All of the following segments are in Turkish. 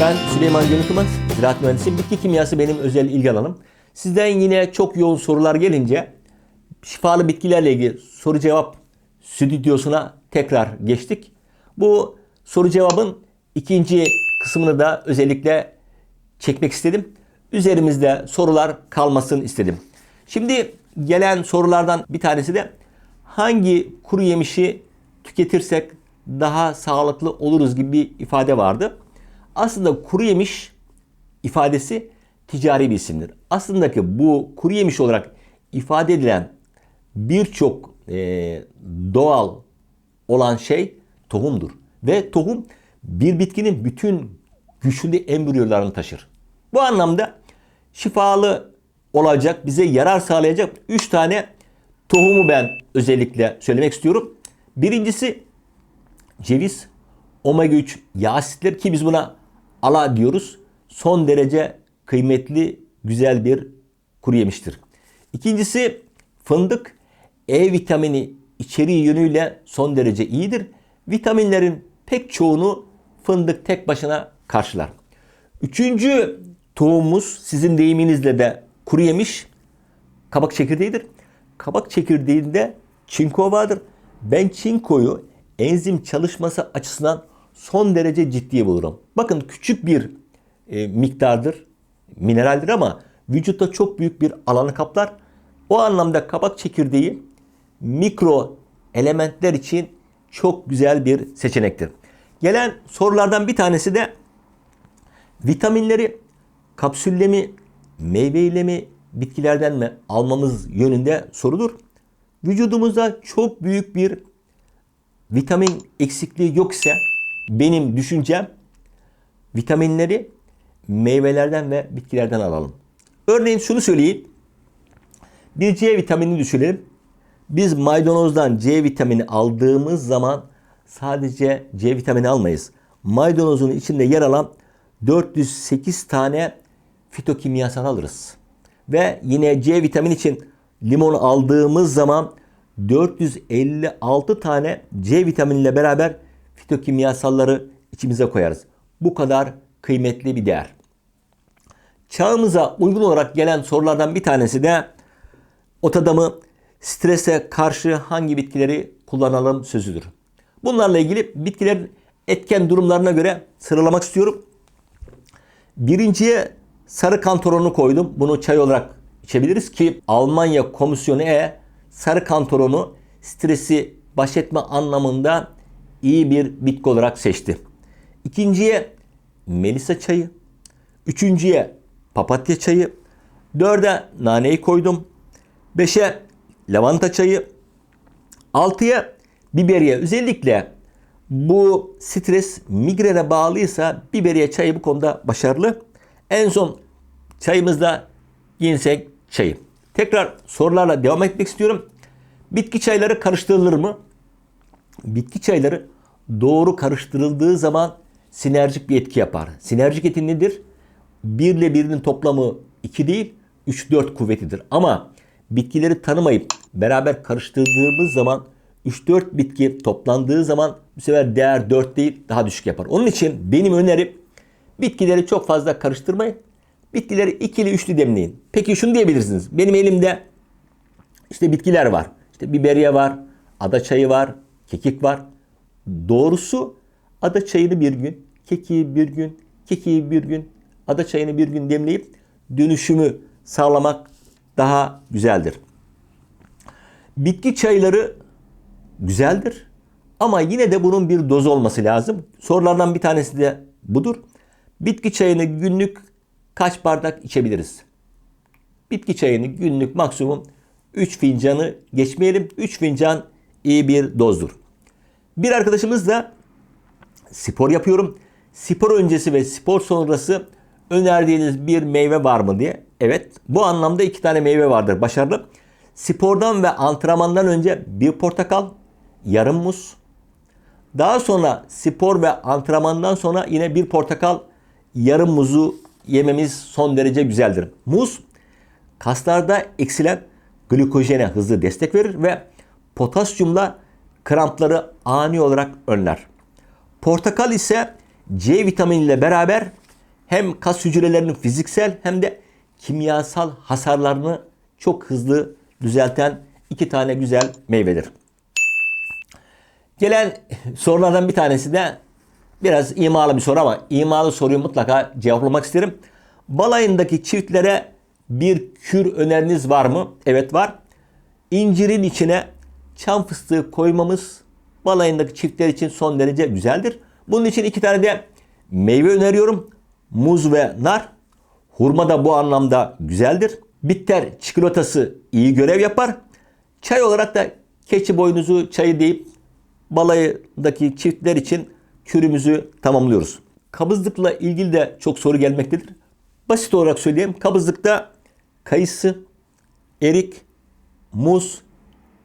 Ben Süleyman Gönükümaz, ziraat mühendisiyim. Bitki kimyası benim özel ilgi alanım. Sizden yine çok yoğun sorular gelince şifalı bitkilerle ilgili soru cevap stüdyosuna tekrar geçtik. Bu soru cevabın ikinci kısmını da özellikle çekmek istedim. Üzerimizde sorular kalmasın istedim. Şimdi gelen sorulardan bir tanesi de hangi kuru yemişi tüketirsek daha sağlıklı oluruz gibi bir ifade vardı. Aslında kuru yemiş ifadesi ticari bir isimdir. Aslında ki bu kuru yemiş olarak ifade edilen birçok e, doğal olan şey tohumdur. Ve tohum bir bitkinin bütün güçlü embriyolarını taşır. Bu anlamda şifalı olacak, bize yarar sağlayacak 3 tane tohumu ben özellikle söylemek istiyorum. Birincisi ceviz, omega 3 yağ asitleri ki biz buna ala diyoruz. Son derece kıymetli, güzel bir kuru yemiştir. İkincisi fındık. E vitamini içeriği yönüyle son derece iyidir. Vitaminlerin pek çoğunu fındık tek başına karşılar. Üçüncü tohumumuz sizin deyiminizle de kuru yemiş kabak çekirdeğidir. Kabak çekirdeğinde çinko vardır. Ben çinkoyu enzim çalışması açısından son derece ciddiye bulurum. Bakın küçük bir e, miktardır, mineraldir ama vücutta çok büyük bir alanı kaplar. O anlamda kabak çekirdeği mikro elementler için çok güzel bir seçenektir. Gelen sorulardan bir tanesi de vitaminleri kapsülle mi, meyveyle mi, bitkilerden mi almamız yönünde sorudur. Vücudumuzda çok büyük bir vitamin eksikliği yok ise benim düşüncem vitaminleri meyvelerden ve bitkilerden alalım. Örneğin şunu söyleyeyim. Bir C vitaminini düşünelim. Biz maydanozdan C vitamini aldığımız zaman sadece C vitamini almayız. Maydanozun içinde yer alan 408 tane fitokimyasal alırız. Ve yine C vitamini için limon aldığımız zaman 456 tane C vitaminiyle beraber fitokimyasalları içimize koyarız. Bu kadar kıymetli bir değer. Çağımıza uygun olarak gelen sorulardan bir tanesi de ot adamı strese karşı hangi bitkileri kullanalım sözüdür. Bunlarla ilgili bitkilerin etken durumlarına göre sıralamak istiyorum. Birinciye sarı kantoronu koydum. Bunu çay olarak içebiliriz ki Almanya Komisyonu E sarı kantoronu stresi baş etme anlamında iyi bir bitki olarak seçti. İkinciye melisa çayı. Üçüncüye papatya çayı. Dörde naneyi koydum. Beşe lavanta çayı. Altıya biberiye. Özellikle bu stres migrene bağlıysa biberiye çayı bu konuda başarılı. En son çayımızda ginseng çayı. Tekrar sorularla devam etmek istiyorum. Bitki çayları karıştırılır mı? Bitki çayları doğru karıştırıldığı zaman sinerjik bir etki yapar. Sinerjik etki nedir? 1 ile 1'in toplamı 2 değil 3-4 kuvvetidir. Ama bitkileri tanımayıp beraber karıştırdığımız zaman 3-4 bitki toplandığı zaman bu sefer değer 4 değil daha düşük yapar. Onun için benim önerim bitkileri çok fazla karıştırmayın. Bitkileri ikili üçlü demleyin. Peki şunu diyebilirsiniz. Benim elimde işte bitkiler var. İşte biberiye var, ada çayı var, kekik var. Doğrusu ada çayını bir gün, kekiği bir gün, kekiği bir gün, ada çayını bir gün demleyip dönüşümü sağlamak daha güzeldir. Bitki çayları güzeldir ama yine de bunun bir doz olması lazım. Sorulardan bir tanesi de budur. Bitki çayını günlük kaç bardak içebiliriz? Bitki çayını günlük maksimum 3 fincanı geçmeyelim. 3 fincan iyi bir dozdur. Bir arkadaşımız da spor yapıyorum. Spor öncesi ve spor sonrası önerdiğiniz bir meyve var mı diye. Evet bu anlamda iki tane meyve vardır başarılı. Spordan ve antrenmandan önce bir portakal, yarım muz. Daha sonra spor ve antrenmandan sonra yine bir portakal, yarım muzu yememiz son derece güzeldir. Muz kaslarda eksilen glikojene hızlı destek verir ve potasyumla krampları ani olarak önler. Portakal ise C vitaminiyle beraber hem kas hücrelerinin fiziksel hem de kimyasal hasarlarını çok hızlı düzelten iki tane güzel meyvedir. Gelen sorulardan bir tanesi de biraz imalı bir soru ama imalı soruyu mutlaka cevaplamak isterim. Balayındaki çiftlere bir kür öneriniz var mı? Evet var. İncirin içine çam fıstığı koymamız balayındaki çiftler için son derece güzeldir. Bunun için iki tane de meyve öneriyorum. Muz ve nar. Hurma da bu anlamda güzeldir. Bitter çikolatası iyi görev yapar. Çay olarak da keçi boynuzu çayı deyip balayındaki çiftler için kürümüzü tamamlıyoruz. Kabızlıkla ilgili de çok soru gelmektedir. Basit olarak söyleyeyim. Kabızlıkta kayısı, erik, muz,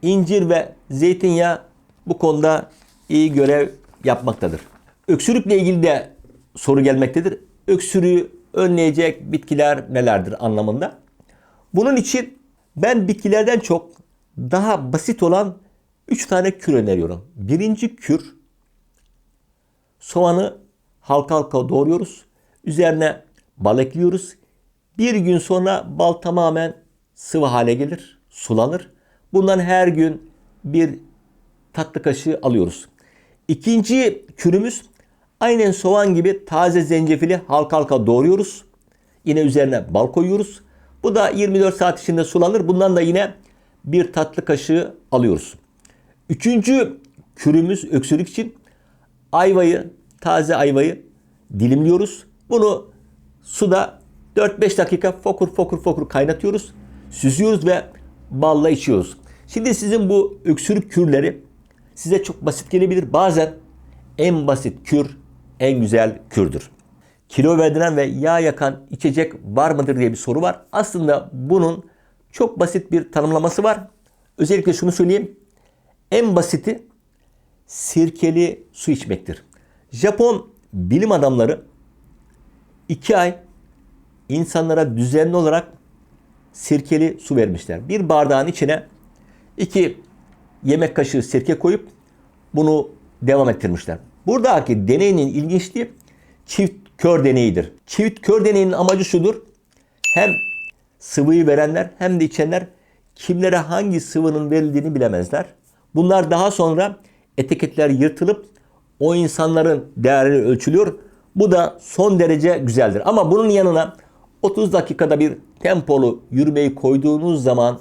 incir ve zeytinyağı bu konuda iyi görev yapmaktadır. Öksürükle ilgili de soru gelmektedir. Öksürüğü önleyecek bitkiler nelerdir anlamında. Bunun için ben bitkilerden çok daha basit olan 3 tane kür öneriyorum. Birinci kür soğanı halka halka doğruyoruz. Üzerine bal ekliyoruz. Bir gün sonra bal tamamen sıvı hale gelir, sulanır. Bundan her gün bir tatlı kaşığı alıyoruz. İkinci kürümüz aynen soğan gibi taze zencefili halka halka doğruyoruz. Yine üzerine bal koyuyoruz. Bu da 24 saat içinde sulanır. Bundan da yine bir tatlı kaşığı alıyoruz. Üçüncü kürümüz öksürük için ayvayı, taze ayvayı dilimliyoruz. Bunu suda 4-5 dakika fokur fokur fokur kaynatıyoruz. Süzüyoruz ve balla içiyoruz. Şimdi sizin bu öksürük kürleri size çok basit gelebilir. Bazen en basit kür en güzel kürdür. Kilo verdiren ve yağ yakan içecek var mıdır diye bir soru var. Aslında bunun çok basit bir tanımlaması var. Özellikle şunu söyleyeyim. En basiti sirkeli su içmektir. Japon bilim adamları 2 ay insanlara düzenli olarak sirkeli su vermişler. Bir bardağın içine 2 yemek kaşığı sirke koyup bunu devam ettirmişler. Buradaki deneyinin ilginçliği çift kör deneyidir. Çift kör deneyinin amacı şudur. Hem sıvıyı verenler hem de içenler kimlere hangi sıvının verildiğini bilemezler. Bunlar daha sonra etiketler yırtılıp o insanların değerleri ölçülüyor. Bu da son derece güzeldir. Ama bunun yanına 30 dakikada bir tempolu yürümeyi koyduğunuz zaman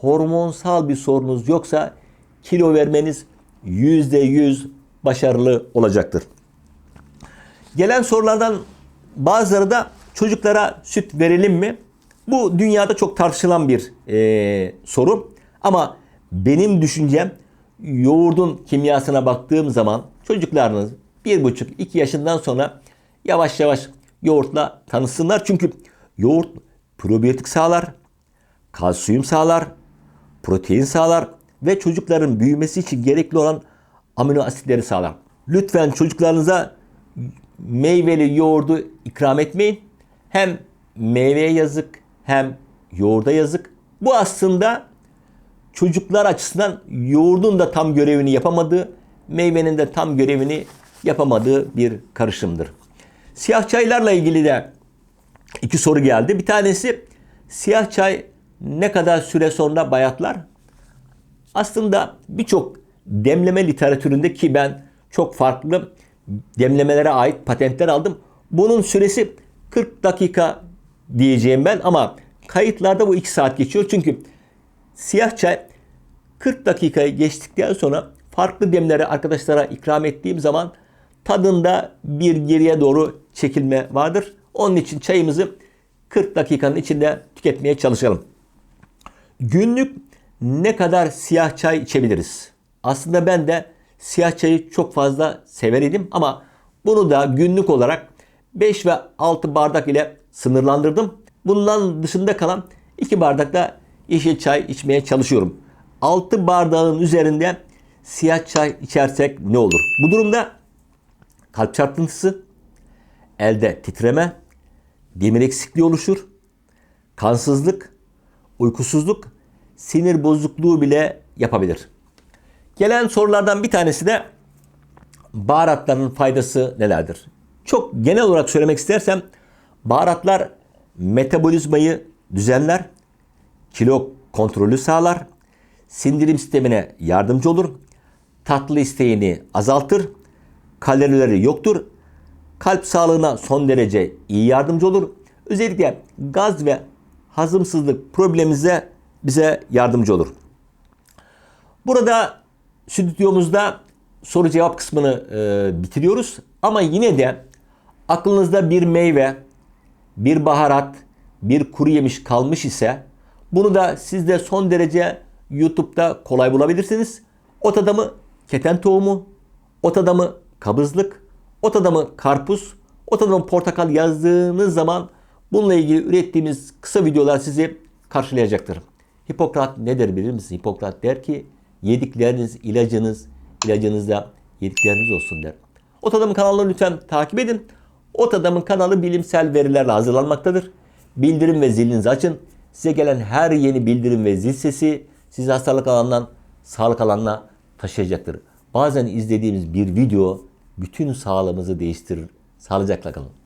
hormonsal bir sorunuz yoksa kilo vermeniz %100 başarılı olacaktır. Gelen sorulardan bazıları da çocuklara süt verelim mi? Bu dünyada çok tartışılan bir e, soru. Ama benim düşüncem yoğurdun kimyasına baktığım zaman çocuklarınız 1,5-2 yaşından sonra yavaş yavaş yoğurtla tanısınlar. Çünkü yoğurt probiyotik sağlar, kalsiyum sağlar, protein sağlar ve çocukların büyümesi için gerekli olan amino asitleri sağlar. Lütfen çocuklarınıza meyveli yoğurdu ikram etmeyin. Hem meyveye yazık hem yoğurda yazık. Bu aslında çocuklar açısından yoğurdun da tam görevini yapamadığı, meyvenin de tam görevini yapamadığı bir karışımdır. Siyah çaylarla ilgili de iki soru geldi. Bir tanesi siyah çay ne kadar süre sonra bayatlar? Aslında birçok demleme literatüründe ki ben çok farklı demlemelere ait patentler aldım. Bunun süresi 40 dakika diyeceğim ben ama kayıtlarda bu 2 saat geçiyor. Çünkü siyah çay 40 dakikayı geçtikten sonra farklı demleri arkadaşlara ikram ettiğim zaman tadında bir geriye doğru çekilme vardır. Onun için çayımızı 40 dakikanın içinde tüketmeye çalışalım. Günlük ne kadar siyah çay içebiliriz? Aslında ben de siyah çayı çok fazla sever idim ama bunu da günlük olarak 5 ve 6 bardak ile sınırlandırdım. Bundan dışında kalan 2 bardak da yeşil çay içmeye çalışıyorum. 6 bardağın üzerinde siyah çay içersek ne olur? Bu durumda kalp çarpıntısı, elde titreme, demir eksikliği oluşur, kansızlık, uykusuzluk, sinir bozukluğu bile yapabilir. Gelen sorulardan bir tanesi de baharatların faydası nelerdir? Çok genel olarak söylemek istersem Baharatlar metabolizmayı düzenler, kilo kontrolü sağlar, sindirim sistemine yardımcı olur, tatlı isteğini azaltır, kalorileri yoktur, kalp sağlığına son derece iyi yardımcı olur. Özellikle gaz ve hazımsızlık problemimize bize yardımcı olur. Burada stüdyomuzda soru cevap kısmını e, bitiriyoruz. Ama yine de aklınızda bir meyve, bir baharat, bir kuru yemiş kalmış ise bunu da siz de son derece YouTube'da kolay bulabilirsiniz. Ot adamı keten tohumu, ot adamı kabızlık, ot adamı karpuz, ot adamı portakal yazdığınız zaman bununla ilgili ürettiğimiz kısa videolar sizi karşılayacaktır. Hipokrat ne der bilir misiniz? Hipokrat der ki yedikleriniz ilacınız, ilacınız da yedikleriniz olsun der. Ot Adam'ın kanalını lütfen takip edin. Ot Adam'ın kanalı bilimsel verilerle hazırlanmaktadır. Bildirim ve zilinizi açın. Size gelen her yeni bildirim ve zil sesi sizi hastalık alanından sağlık alanına taşıyacaktır. Bazen izlediğimiz bir video bütün sağlığımızı değiştirir. Sağlıcakla kalın.